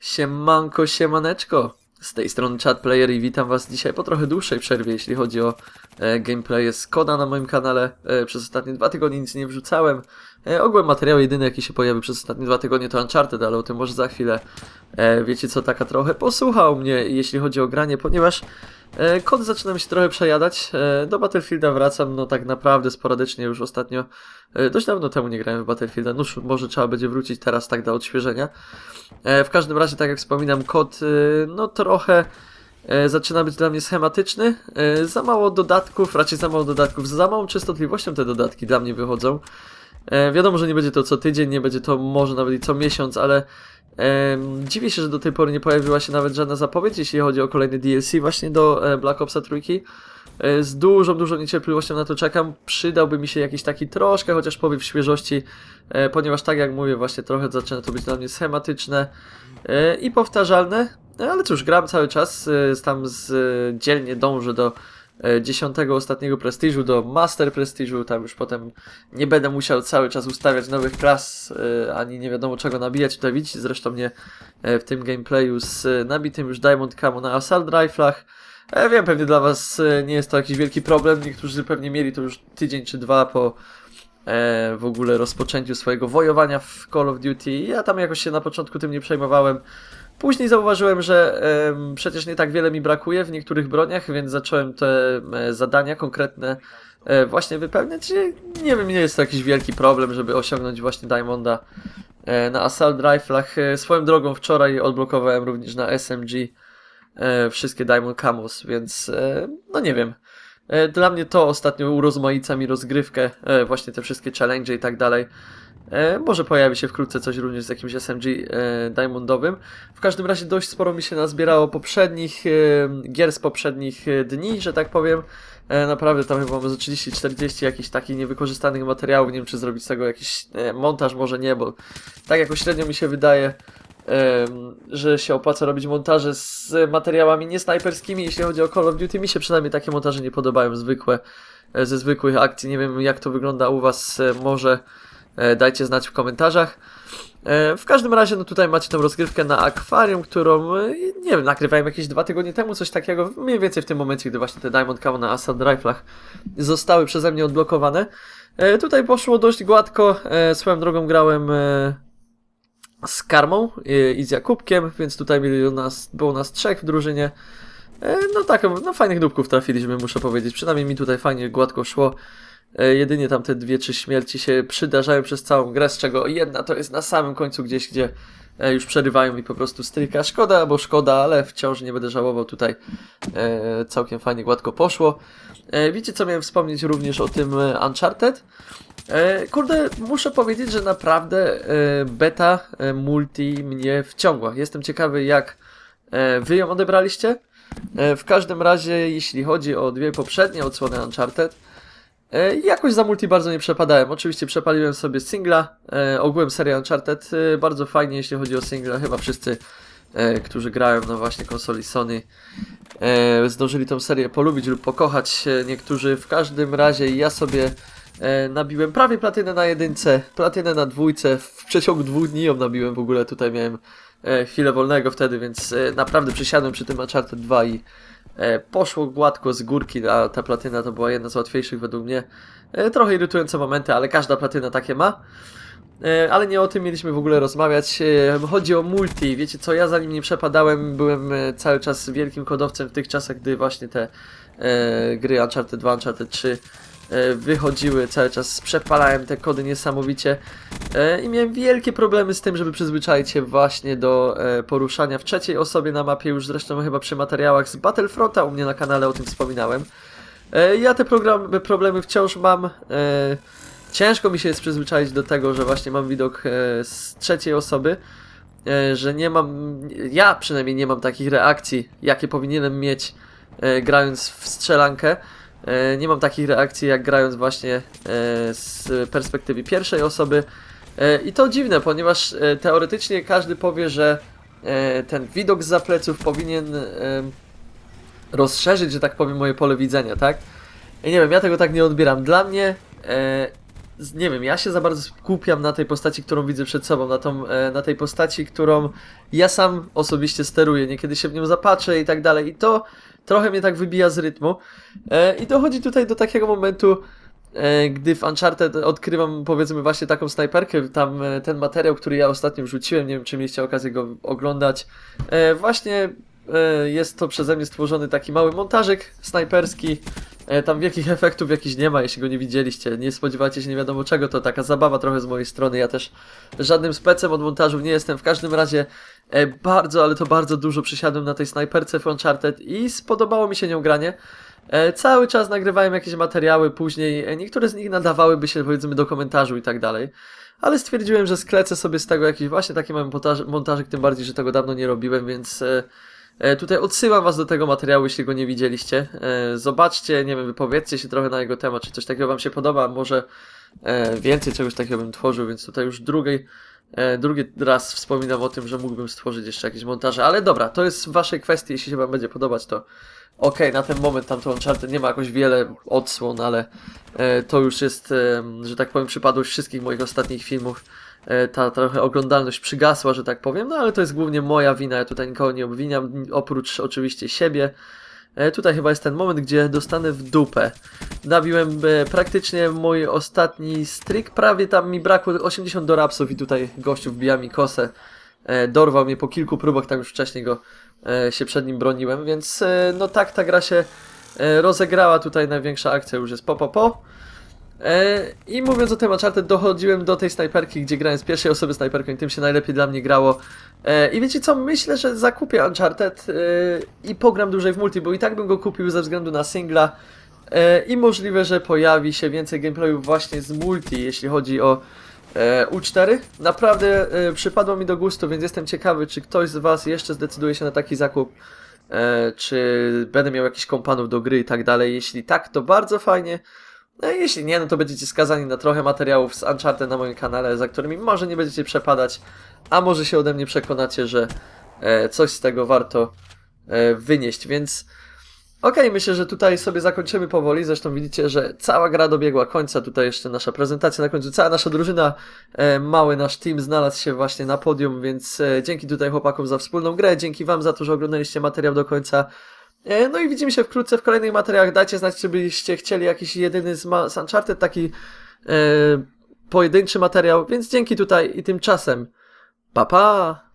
Siemanko, siemaneczko. Z tej strony Chat Player i witam was dzisiaj po trochę dłuższej przerwie, jeśli chodzi o e, gameplay z Koda na moim kanale. E, przez ostatnie dwa tygodnie nic nie wrzucałem. E, ogółem materiał jedyny jaki się pojawił przez ostatnie dwa tygodnie to Uncharted, ale o tym może za chwilę. E, wiecie co, taka trochę posłuchał mnie jeśli chodzi o granie, ponieważ kod zaczyna mi się trochę przejadać. E, do Battlefielda wracam, no tak naprawdę sporadycznie już ostatnio. E, dość dawno temu nie grałem w Battlefielda, już może trzeba będzie wrócić teraz tak dla odświeżenia. E, w każdym razie, tak jak wspominam, kod e, no trochę e, zaczyna być dla mnie schematyczny. E, za mało dodatków, raczej za mało dodatków, za małą częstotliwością te dodatki dla mnie wychodzą. E, wiadomo, że nie będzie to co tydzień, nie będzie to może nawet i co miesiąc, ale dziwię się, że do tej pory nie pojawiła się nawet żadna zapowiedź, jeśli chodzi o kolejny DLC właśnie do e, Black Opsa trójki. E, Z dużą, dużą niecierpliwością na to czekam. Przydałby mi się jakiś taki troszkę chociaż powiew świeżości, ponieważ tak jak mówię, właśnie trochę zaczyna to być dla mnie schematyczne i powtarzalne. Ale cóż, gram cały czas, tam z, dzielnie dążę do dziesiątego ostatniego prestiżu, do master prestiżu, tam już potem nie będę musiał cały czas ustawiać nowych klas, e, ani nie wiadomo czego nabijać. Tutaj widzicie zresztą mnie e, w tym gameplayu z e, nabitym już Diamond Camo na Assault Rifle'ach. Ja wiem, pewnie dla Was e, nie jest to jakiś wielki problem. Niektórzy pewnie mieli to już tydzień czy dwa po e, w ogóle rozpoczęciu swojego wojowania w Call of Duty. Ja tam jakoś się na początku tym nie przejmowałem. Później zauważyłem, że em, przecież nie tak wiele mi brakuje w niektórych broniach, więc zacząłem te e, zadania konkretne e, właśnie wypełniać. I Nie wiem, nie jest to jakiś wielki problem, żeby osiągnąć właśnie Diamonda e, na Assault Rifle'ach. E, swoją drogą wczoraj odblokowałem również na SMG e, wszystkie Diamond Camos, więc e, no nie wiem. E, Dla mnie to ostatnio urozmaica mi rozgrywkę, e, właśnie te wszystkie challenge i tak dalej. E, Może pojawi się wkrótce coś również z jakimś SMG e, Diamondowym. W każdym razie dość sporo mi się nazbierało poprzednich e, gier z poprzednich dni, że tak powiem. Naprawdę tam chyba mam ze 30-40 jakichś takich niewykorzystanych materiałów. Nie wiem, czy zrobić z tego jakiś montaż, może nie, bo tak jakoś średnio mi się wydaje, że się opłaca robić montaże z materiałami niesnajperskimi, jeśli chodzi o Call of Duty. Mi się przynajmniej takie montaże nie podobają, zwykłe, ze zwykłych akcji. Nie wiem, jak to wygląda u Was, może dajcie znać w komentarzach. E, W każdym razie, no tutaj macie tą rozgrywkę na akwarium, którą, e, nie wiem, nagrywałem jakieś dwa tygodnie temu, coś takiego, mniej więcej w tym momencie, gdy właśnie te Diamond Camo na Assault Rifle'ach zostały przeze mnie odblokowane. E, Tutaj poszło dość gładko, e, swoją drogą grałem e, z Karmą e, i z Jakubkiem, więc tutaj mieli nas, było nas trzech w drużynie. E, No tak, no fajnych dupków trafiliśmy, muszę powiedzieć. Przynajmniej mi tutaj fajnie gładko szło. E, Jedynie tam te dwie, trzy śmierci się przydarzają przez całą grę, z czego jedna to jest na samym końcu gdzieś, gdzie e, już przerywają mi po prostu stryka. Szkoda, bo szkoda, ale wciąż nie będę żałował tutaj. E, Całkiem fajnie gładko poszło. Wiecie co miałem wspomnieć również o tym Uncharted? Kurde, muszę powiedzieć, że naprawdę beta multi mnie wciągła. Jestem ciekawy jak wy ją odebraliście. W każdym razie, jeśli chodzi o dwie poprzednie odsłony Uncharted, jakoś za multi bardzo nie przepadałem. Oczywiście przepaliłem sobie singla, e, ogółem serię Uncharted, e, bardzo fajnie jeśli chodzi o singla, chyba wszyscy, e, którzy grają na właśnie konsoli Sony, e, zdążyli tą serię polubić lub pokochać. E, Niektórzy w każdym razie ja sobie e, nabiłem prawie platynę na jedynce, platynę na dwójce, w przeciągu dwóch dni ją nabiłem w ogóle, tutaj miałem e, chwilę wolnego wtedy, więc e, naprawdę przysiadłem przy tym Uncharted 2 i e, poszło gładko z górki, a ta platyna to była jedna z łatwiejszych według mnie. E, trochę irytujące momenty, ale każda platyna takie ma. E, Ale nie o tym mieliśmy w ogóle rozmawiać. E, Chodzi o multi. Wiecie co, ja zanim nie przepadałem, byłem e, cały czas wielkim kodowcem w tych czasach, gdy właśnie te e, gry Uncharted 2, Uncharted 3 e, wychodziły. Cały czas przepalałem te kody niesamowicie e, i miałem wielkie problemy z tym, żeby przyzwyczaić się właśnie do e, poruszania w trzeciej osobie na mapie. Już zresztą chyba przy materiałach z Battlefronta u mnie na kanale o tym wspominałem. E, Ja te problemy wciąż mam. E, Ciężko mi się jest przyzwyczaić do tego, że właśnie mam widok e, z trzeciej osoby, e, że nie mam, ja przynajmniej nie mam takich reakcji, jakie powinienem mieć e, grając w strzelankę. E, Nie mam takich reakcji jak grając właśnie e, z perspektywy pierwszej osoby. E, I to dziwne, ponieważ teoretycznie każdy powie, że ten widok z pleców powinien rozszerzyć, że tak powiem, moje pole widzenia, tak? I nie wiem, ja tego tak nie odbieram. Dla mnie nie wiem, ja się za bardzo skupiam na tej postaci, którą widzę przed sobą, na, tą, e, na tej postaci, którą ja sam osobiście steruję, niekiedy się w nią zapatrzę i tak dalej. I to trochę mnie tak wybija z rytmu. E, I dochodzi tutaj do takiego momentu, e, gdy w Uncharted odkrywam powiedzmy właśnie taką snajperkę, tam ten materiał, który ja ostatnio wrzuciłem, nie wiem czy mieliście okazję go oglądać, właśnie jest to przeze mnie stworzony taki mały montażyk snajperski, tam wielkich efektów jakichś nie ma, jeśli go nie widzieliście, nie spodziewacie się nie wiadomo czego, to taka zabawa trochę z mojej strony, ja też żadnym specem od montażu nie jestem, w każdym razie e, bardzo, ale to bardzo dużo przysiadłem na tej snajperce w Uncharted i spodobało mi się nią granie. E, cały czas nagrywałem jakieś materiały później, e, niektóre z nich nadawałyby się powiedzmy do komentarzu i tak dalej, ale stwierdziłem, że sklecę sobie z tego jakiś właśnie taki mały montaż, montażyk, tym bardziej, że tego dawno nie robiłem, więc e, e, tutaj odsyłam was do tego materiału, jeśli go nie widzieliście. E, zobaczcie, nie wiem, wypowiedzcie się trochę na jego temat, czy coś takiego wam się podoba, może e, więcej czegoś takiego bym tworzył, więc tutaj już drugiej E, drugi raz wspominam o tym, że mógłbym stworzyć jeszcze jakieś montaże, ale dobra, to jest w waszej kwestii, jeśli się wam będzie podobać, to okej, na ten moment tamto Uncharted nie ma jakoś wiele odsłon, ale e, to już jest, e, że tak powiem, przypadłość wszystkich moich ostatnich filmów. E, ta trochę oglądalność przygasła, że tak powiem, no ale to jest głównie moja wina, ja tutaj nikogo nie obwiniam, oprócz oczywiście siebie. E, tutaj chyba jest ten moment, gdzie dostanę w dupę. Nabiłem e, praktycznie mój ostatni strik, prawie tam mi brakło 80 do rapsów i tutaj gościu wbija mi kosę. Dorwał mnie po kilku próbach, tak już wcześniej go się przed nim broniłem, więc no tak ta gra się rozegrała, tutaj największa akcja już jest po po po. E, I mówiąc o tym Uncharted, dochodziłem do tej snajperki, gdzie grałem z pierwszej osoby snajperką i tym się najlepiej dla mnie grało. E, I wiecie co, myślę, że zakupię Uncharted e, i pogram dłużej w multi, bo i tak bym go kupił ze względu na singla. I możliwe, że pojawi się więcej gameplayów właśnie z multi, jeśli chodzi o e, U4. Naprawdę przypadło mi do gustu, więc jestem ciekawy, czy ktoś z Was jeszcze zdecyduje się na taki zakup. Czy będę miał jakiś kompanów do gry i tak dalej. Jeśli tak, to bardzo fajnie. No i jeśli nie, no to będziecie skazani na trochę materiałów z Uncharted na moim kanale, za którymi może nie będziecie przepadać, a może się ode mnie przekonacie, że e, coś z tego warto e, wynieść, więc okej, myślę, że tutaj sobie zakończymy powoli, zresztą widzicie, że cała gra dobiegła końca, tutaj jeszcze nasza prezentacja na końcu, cała nasza drużyna, e, mały nasz team znalazł się właśnie na podium, więc e, dzięki tutaj chłopakom za wspólną grę, dzięki wam za to, że oglądaliście materiał do końca, No i widzimy się wkrótce w kolejnych materiałach. Dajcie znać, czy byście chcieli jakiś jedyny z, ma- z Uncharted, taki e, pojedynczy materiał. Więc dzięki tutaj i tymczasem. Pa pa!